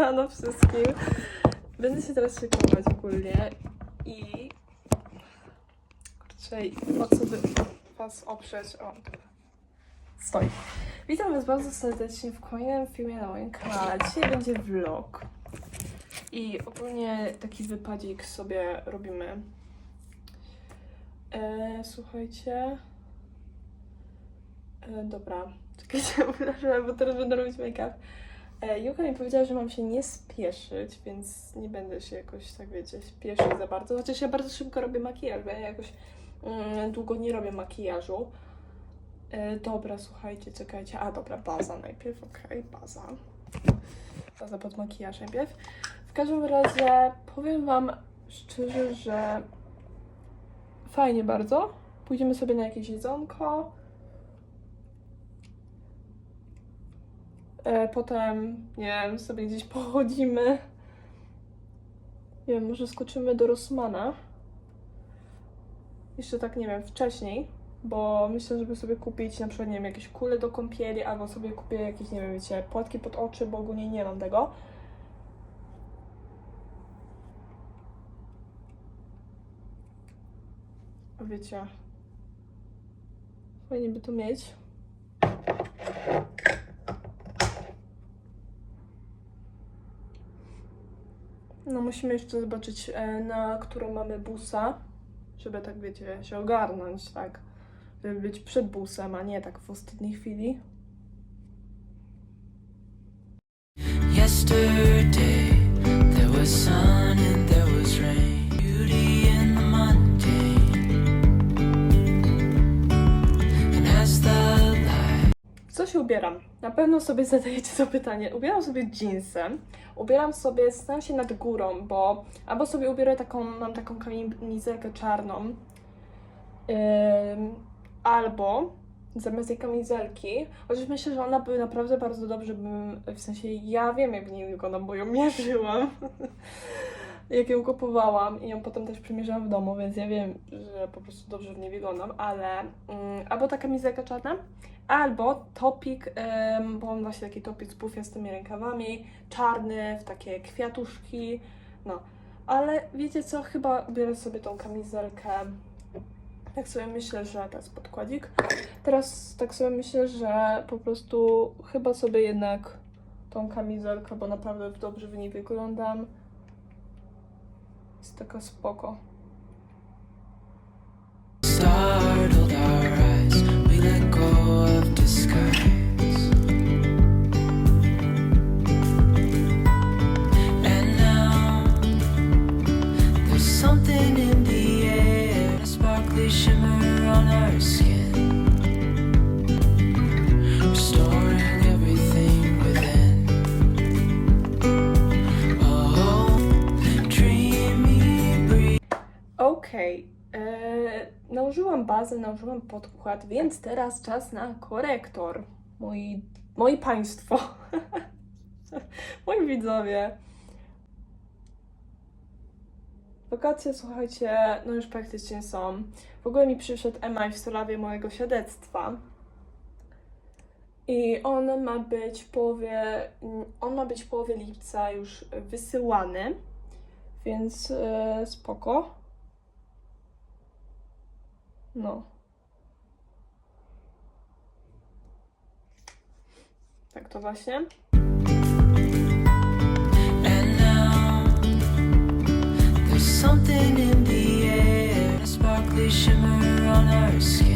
Siemano wszystkim. Będę się teraz szykować ogólnie i... Kurczę, o co by was oprzeć? O, stoi. Witam was bardzo serdecznie w kolejnym filmie na moim kanale. Dzisiaj będzie vlog. I ogólnie taki wypadzik sobie robimy. E, słuchajcie. E, dobra, czekajcie, bo teraz będę robić make-up. E, Juka mi powiedziała, że mam się nie spieszyć, więc nie będę się jakoś, tak wiecie, spieszyć za bardzo. Chociaż ja bardzo szybko robię makijaż, bo ja jakoś mm, długo nie robię makijażu. E, dobra, słuchajcie, czekajcie. A, dobra, baza najpierw, okej, baza. Baza pod makijaż najpierw. W każdym razie powiem Wam szczerze, że fajnie bardzo. Pójdziemy sobie na jakieś jedzonko. Potem, nie wiem, sobie gdzieś pochodzimy. Nie wiem, może skoczymy do Rossmana. Jeszcze tak, nie wiem, wcześniej, bo myślę, żeby sobie kupić na przykład, nie wiem, jakieś kule do kąpieli, albo sobie kupię jakieś, nie wiem, wiecie, płatki pod oczy, bo ogólnie nie mam tego. Wiecie, fajnie by to mieć. No musimy jeszcze zobaczyć, e, na którą mamy busa, żeby tak, wiecie, się ogarnąć, tak. Żeby być przed busem, a nie tak w ostatniej chwili. Yesterday there was sun and there was rain, co się ubieram? Na pewno sobie zadajecie to pytanie. Ubieram sobie jeansy, ubieram sobie, staram się nad górą, bo albo sobie ubiorę taką, mam taką kamizelkę czarną, ym, albo zamiast tej kamizelki, chociaż myślę, że ona by naprawdę bardzo dobrze bym, w sensie ja wiem jak w niej wyglądam, bo ją mierzyłam. jak ją kupowałam i ją potem też przymierzałam w domu, więc ja wiem, że po prostu dobrze w niej wyglądam, ale mm, albo ta kamizelka czarna, albo topik, em, bo mam właśnie taki topik z bufiastymi rękawami, czarny, w takie kwiatuszki, no. Ale wiecie co, chyba biorę sobie tą kamizelkę, tak sobie myślę, że jest podkładzik. Teraz tak sobie myślę, że po prostu chyba sobie jednak tą kamizelkę, bo naprawdę dobrze w niej wyglądam. Jest taka spoko. Bazę, nałożyłam podkład, więc teraz czas na korektor. Moi, moi państwo, moi widzowie. Wakacje, słuchajcie, no już praktycznie są. W ogóle mi przyszedł EMAI w sprawie mojego świadectwa. I on ma być w połowie, on ma być w połowie lipca już wysyłany, więc e, spoko. No. Tak to właśnie. Something in the air, a sparkly shimmer on our skin,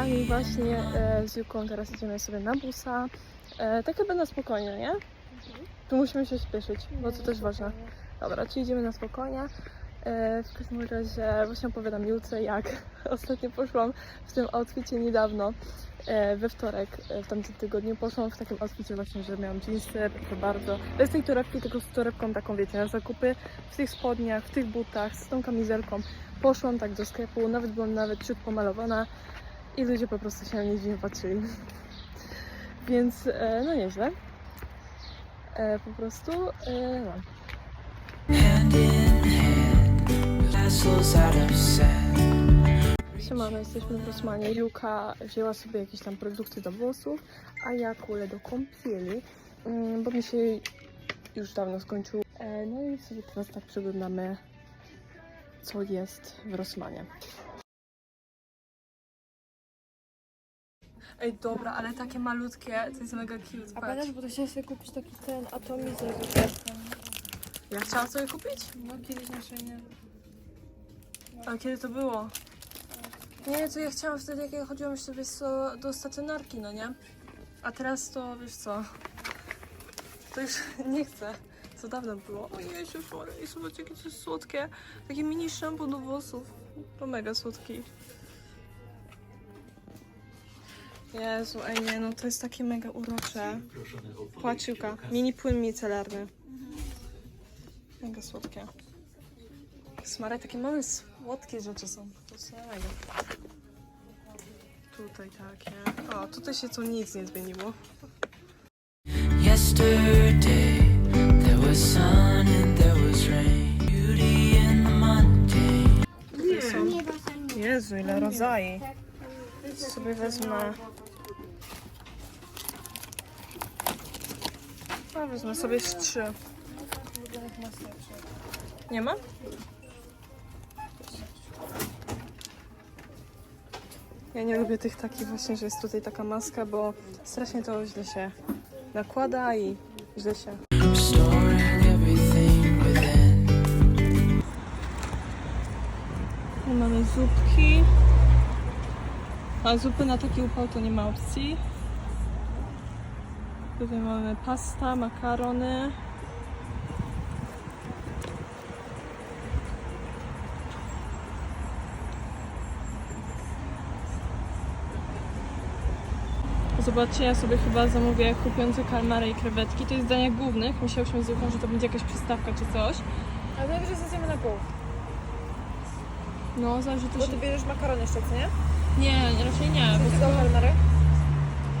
Kochani, właśnie e, z Juką teraz idziemy sobie na busa. E, tak chyba na spokojnie, nie? Tu musimy się śpieszyć, bo to też ważne. Dobra, czyli idziemy na spokojnie. E, w każdym razie właśnie opowiadam Julce, jak ostatnio poszłam w tym outficie niedawno, e, we wtorek, e, w tamtym tygodniu. Poszłam w takim outficie właśnie, że miałam jeansy, proszę bardzo. Bez tej torebki, tylko z torebką taką, wiecie, na zakupy. W tych spodniach, w tych butach, z tą kamizelką. Poszłam tak do sklepu, nawet byłam nawet ciut pomalowana i ludzie po prostu się na mnie dziwnie patrzyli. Więc e, no nieźle. E, po prostu e, no. Siemano, jesteśmy w Rosmanie. Juka wzięła sobie jakieś tam produkty do włosów, a ja kulę do kąpieli, mm, bo mi się już dawno skończył. E, no i sobie teraz tak przeglądamy, co jest w Rosmanie. Ej, dobra, ale takie malutkie, to jest mega cute, A patrz. pamiętasz, bo to chciałam sobie kupić taki ten atomizer. Ja chciałam sobie kupić? No kiedyś na szejnie. Ale kiedy to było? Nie, to ja chciałam wtedy, jak ja chodziłam jeszcze wiesz co, do stacjonarki, no nie? A teraz to, wiesz co, to już nie chcę. Co dawno było. O Jezu, chory, i zobaczcie, jakie to jest słodkie. Takie mini shampoo do włosów. To mega słodki. Jezu, ej nie, no to jest takie mega urocze. Płaciłka. Mini płyn micelarny. Mega słodkie. Smare, takie małe, słodkie rzeczy są. Prostu mega. Tutaj takie. O, tutaj się co nic nie zmieniło. Yesterday, there was sun and there was rain. Beauty in the mundane. Jezu, ile rodzajów. Sobie wezmę. Wezmę sobie z trzy. Nie ma? Ja nie lubię tych takich właśnie, że jest tutaj taka maska, bo strasznie to źle się nakłada i źle się. Tu mamy zupki. A zupy na taki upał to nie ma opcji. Tutaj mamy pasta, makarony. Zobaczcie, ja sobie chyba zamówię kupiące kalmary i krewetki. To jest dania głównych. Myślałyśmy z Juką, że to będzie jakaś przystawka czy coś. Ale najwyżej zjemy na pół. No, zależy Bo też... ty bierzesz makaron jeszcze, co nie? Nie, raczej nie. Bo Tego kalmary?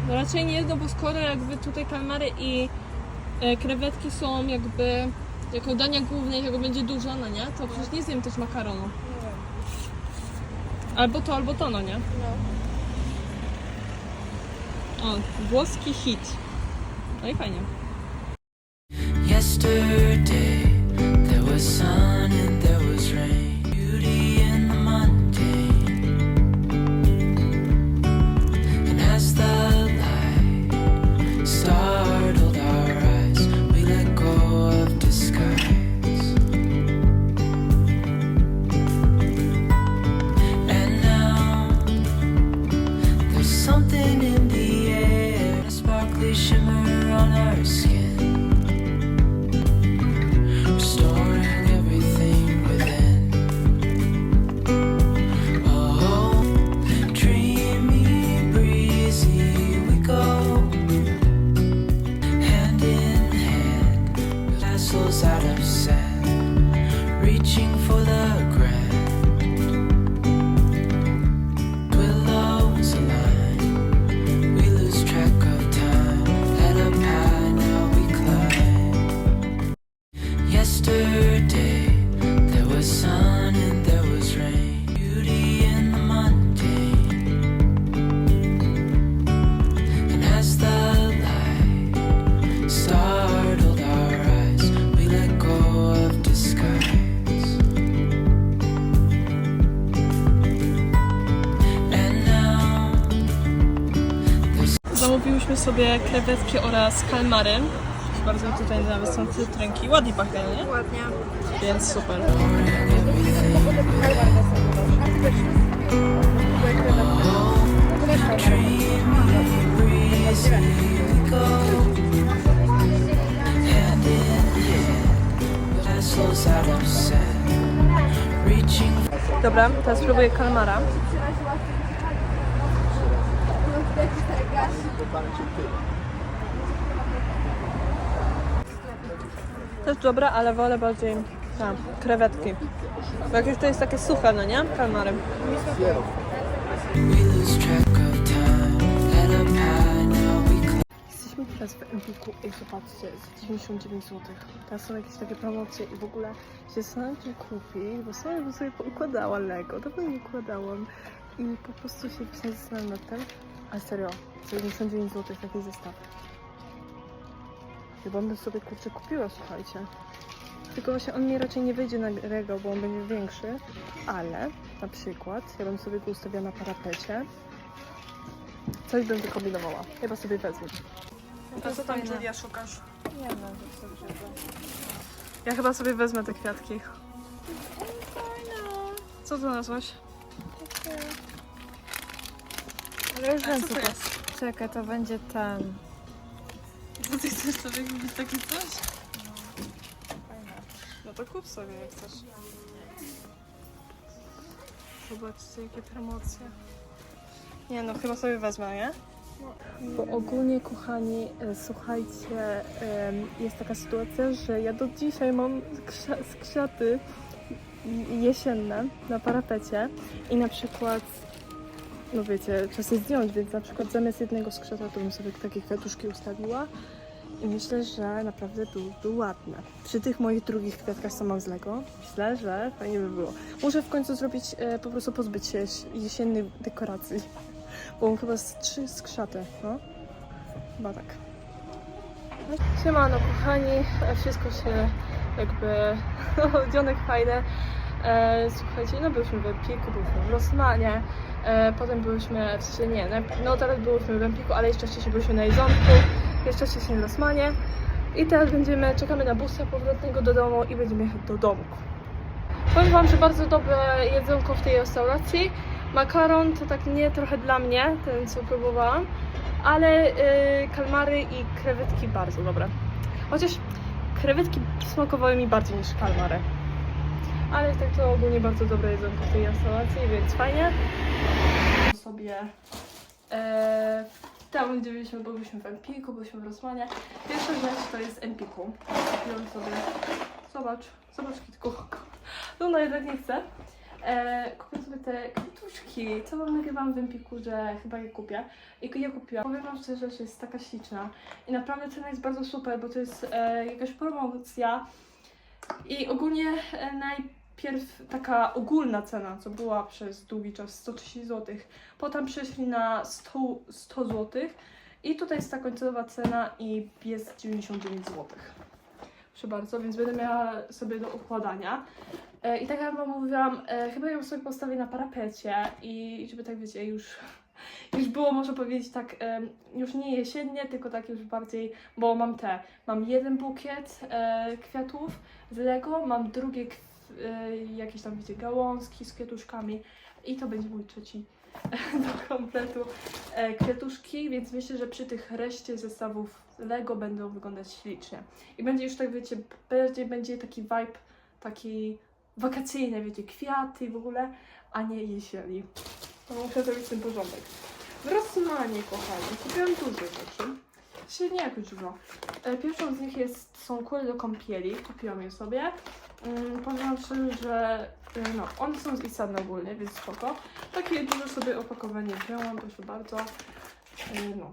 No raczej nie, no bo skoro jakby tutaj kalmary i e, krewetki są jakby jako dania główne i będzie dużo, no nie? To przecież nie zjem też makaronu. Albo to, albo to, no nie? No. O, włoski hit. No i fajnie. Yesterday there was sun and there was rain, vessels out of sand, reaching for the Zamówiłyśmy sobie krewetki oraz kalmary. Bardzo tutaj nawet są cytrynki. Ładnie pachnie, nie? Ładnie. Więc super. Dobra, teraz spróbuję kalmara. Też dobra, ale wolę bardziej tam, krewetki. Bo jakieś to jest takie suche, no nie? Kalmary. Jesteśmy teraz w Empiku i zobaczcie, za 99 zł. Teraz są jakieś takie promocje i w ogóle się zastanawiam, czy kupić, bo sobie bym sobie poukładała Lego. Dawno nie układałam i po prostu się właśnie zastanawiam nad tym. Ale serio, za 99 zł taki zestaw. Chyba bym sobie kurczę kupiła, słuchajcie. Tylko właśnie on mi raczej nie wyjdzie na regał, bo on będzie większy, ale na przykład ja bym sobie go ustawiła na parapecie. Coś bym wykombinowała. Chyba sobie wezmę. A co tam Julia szukasz? Nie wiem, co sobie Ja chyba sobie wezmę te kwiatki. Co znalazłaś? Ale już wiem, co to jest? Czekaj, to będzie ten. To ty chcesz sobie kupić takie coś? No to kup sobie jak chcesz. Zobaczcie jakie promocje. Nie no, chyba sobie wezmę, nie? Bo ogólnie, kochani, e, słuchajcie, em, jest taka sytuacja, że ja do dzisiaj mam skrza- skrzaty jesienne na parapecie i na przykład, no wiecie, czas je zdjąć, więc na przykład zamiast jednego skrzata to bym sobie takie kwiatuszki ustawiła i myślę, że naprawdę byłyby ładne. Przy tych moich drugich kwiatkach, co mam z Lego, myślę, że fajnie by było. Muszę w końcu zrobić, e, po prostu pozbyć się jes- jesiennych dekoracji, bo mam chyba z trzy skrzaty, no. Chyba tak. Siemano kochani, E, wszystko się jakby, dzionek fajne. E, słuchajcie, no byliśmy w Empiku, byliśmy w Rosmanie, e, potem byliśmy, w sensie nie, no, teraz byliśmy w Empiku, ale jeszcze wcześniej byliśmy na Jedzonku, jeszcze wcześniej w Rosmanie i teraz będziemy, czekamy na busa powrotnego do domu i będziemy jechać do domku. Powiem Wam, że bardzo dobre jedzonko w tej restauracji. Makaron to tak nie trochę dla mnie, ten co próbowałam, ale y, kalmary i krewetki bardzo dobre. Chociaż krewetki smakowały mi bardziej niż kalmary. Ale tak to ogólnie bardzo dobre jedzonko w tej restauracji, więc fajnie. Sobie e, tam, gdzie byliśmy, bo byliśmy w Empiku, byliśmy w Rosmanie. Pierwsza rzecz to jest Empiku. Kupiłam sobie, zobacz, zobacz kitku. Luna jednak nie chce. E, kupię sobie te kwiatuszki, co wam nagrywam w Empiku, że chyba je kupię. I je kupiłam. Powiem wam szczerze, że jest taka śliczna. I naprawdę cena jest bardzo super, bo to jest e, jakaś promocja. I ogólnie e, najpierw taka ogólna cena, co była przez długi czas 130 zł. Potem przeszli na 100, 100 zł I tutaj jest ta końcowa cena i jest 99 zł. Proszę bardzo, więc będę miała sobie do układania. E, I tak jak Wam mówiłam, e, chyba ją sobie postawię na parapecie i żeby tak wiecie, już, już było, można powiedzieć tak, już nie jesiennie, tylko tak już bardziej, bo mam te, mam jeden bukiet e, kwiatów z Lego, mam drugie jakieś tam wiecie, gałązki z kwiatuszkami i to będzie mój trzeci do kompletu e, kwiatuszki, więc myślę, że przy tych reszcie zestawów Lego będą wyglądać ślicznie. I będzie już tak, wiecie, bardziej będzie taki vibe taki wakacyjny, wiecie, kwiaty w ogóle, a nie jesieni. To muszę zrobić ten porządek. W Rossmanie, kochani, kupiłam dużo rzeczy. Nie jakoś dużo. E, Pierwszą z nich jest, są kule do kąpieli, kupiłam je sobie. Mm, szczerze, że e, no, one są z Isan ogólnie, więc spoko. Takie duże sobie opakowanie wzięłam, proszę bardzo. E, No.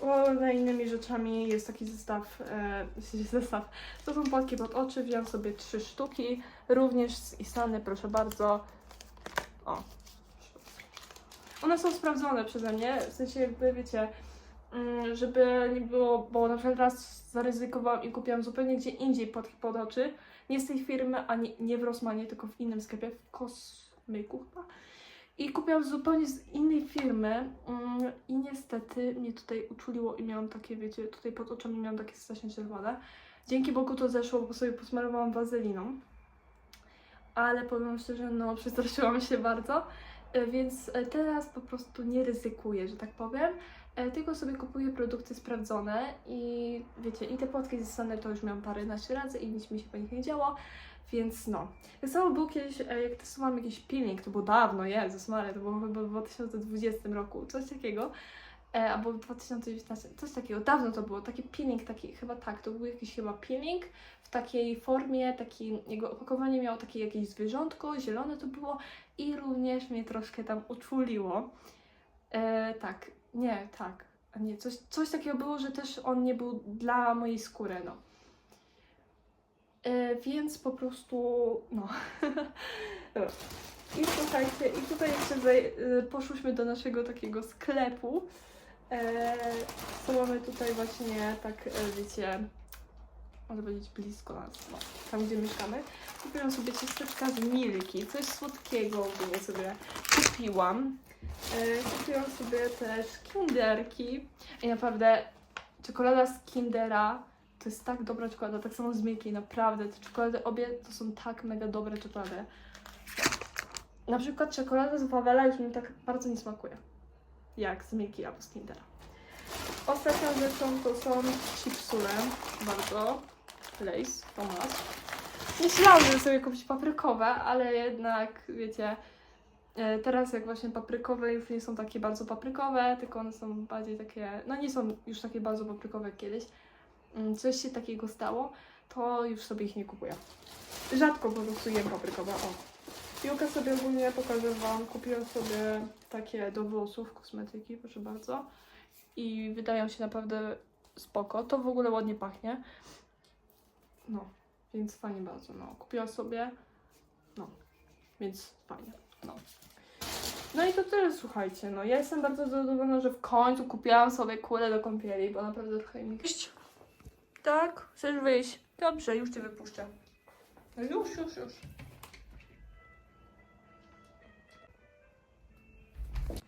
Kolejnymi rzeczami jest taki zestaw, e, zestaw, to są płatki pod oczy, wziąłem sobie trzy sztuki, również z Isany, proszę bardzo. O. One są sprawdzone przeze mnie, w sensie jakby wiecie, żeby nie było, bo na przykład raz zaryzykowałam i kupiłam zupełnie gdzie indziej płatki pod oczy, nie z tej firmy, ani nie w Rossmanie, tylko w innym sklepie, w Kosmyku chyba. I kupiłam zupełnie z innej firmy mm, i niestety mnie tutaj uczuliło i miałam takie, wiecie, tutaj pod oczami miałam takie strasznie czerwone. Dzięki Bogu to zeszło, bo sobie posmarowałam wazeliną. Ale powiem szczerze, no przestraszyłam się bardzo, e, więc e, teraz po prostu nie ryzykuję, że tak powiem. E, Tylko sobie kupuję produkty sprawdzone i wiecie, i te płatki ze to już miałam paręnaście razy i nic mi się po nich nie działo, więc no. Tak samo był kiedyś, e, jak testowałam jakiś peeling, to było dawno, Jezus Maria, to było chyba w 2020 roku, coś takiego, e, albo w 2019, coś takiego, dawno to było, taki peeling, taki, chyba tak, to był jakiś chyba peeling w takiej formie, taki, jego opakowanie miało takie jakieś zwierzątko, zielone to było i również mnie troszkę tam uczuliło. E, tak, nie, tak, nie, coś, coś takiego było, że też on nie był dla mojej skóry, no. E, więc po prostu, no. I słuchajcie, i tutaj jeszcze zaj- e, poszłyśmy do naszego takiego sklepu. E, co mamy tutaj właśnie, tak wiecie, może powiedzieć blisko nas, no, tam gdzie mieszkamy. Kupiłam sobie ciasteczka z Milki, coś słodkiego ogólnie sobie kupiłam. E, kupiłam sobie też kinderki i naprawdę czekolada z Kindera to jest tak dobra czekolada, tak samo z Milki, naprawdę. Te czekolady obie to są tak mega dobre czekolady. Na przykład czekolada z Wawela już mi tak bardzo nie smakuje. Jak z Milki albo z Kindera. Ostatnią rzeczą to są chipsule, bardzo. Lace, Thomas. Myślałam, żeby sobie kupić paprykowe, ale jednak, wiecie, e, teraz jak właśnie paprykowe już nie są takie bardzo paprykowe, tylko one są bardziej takie, no nie są już takie bardzo paprykowe jak kiedyś. Mm, Coś się takiego stało, to już sobie ich nie kupuję. Rzadko po prostu jem paprykowe, o. Piłkę sobie ogólnie pokażę Wam, kupiłam sobie takie do włosów kosmetyki, proszę bardzo. I wydają się naprawdę spoko. To w ogóle ładnie pachnie. No, więc fajnie bardzo, no. Kupiłam sobie, no, więc fajnie, no. No i to tyle, słuchajcie, no. Ja jestem bardzo zadowolona, że w końcu kupiłam sobie kulę do kąpieli, bo naprawdę trochę mi... Tak? Chcesz wyjść? Dobrze, już Cię wypuszczę. No już, już, już.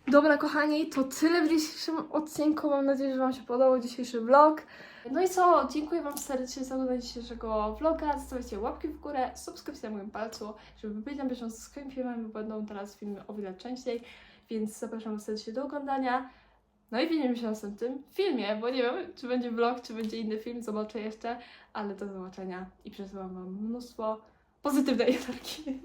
Dobra, kochani, to tyle w dzisiejszym odcinku. Mam nadzieję, że Wam się podobał dzisiejszy vlog. No i co? Dziękuję Wam serdecznie za oglądanie dzisiejszego vloga. Zostawiajcie łapki w górę, subskrypcję na moim palcu, żeby być na bieżąco z kolejnymi filmami, będą teraz filmy o wiele częściej. Więc zapraszam serdecznie do oglądania. No i widzimy się w następnym filmie, bo nie wiem, czy będzie vlog, czy będzie inny film, zobaczę jeszcze, ale do zobaczenia i przesyłam Wam mnóstwo pozytywnej energii.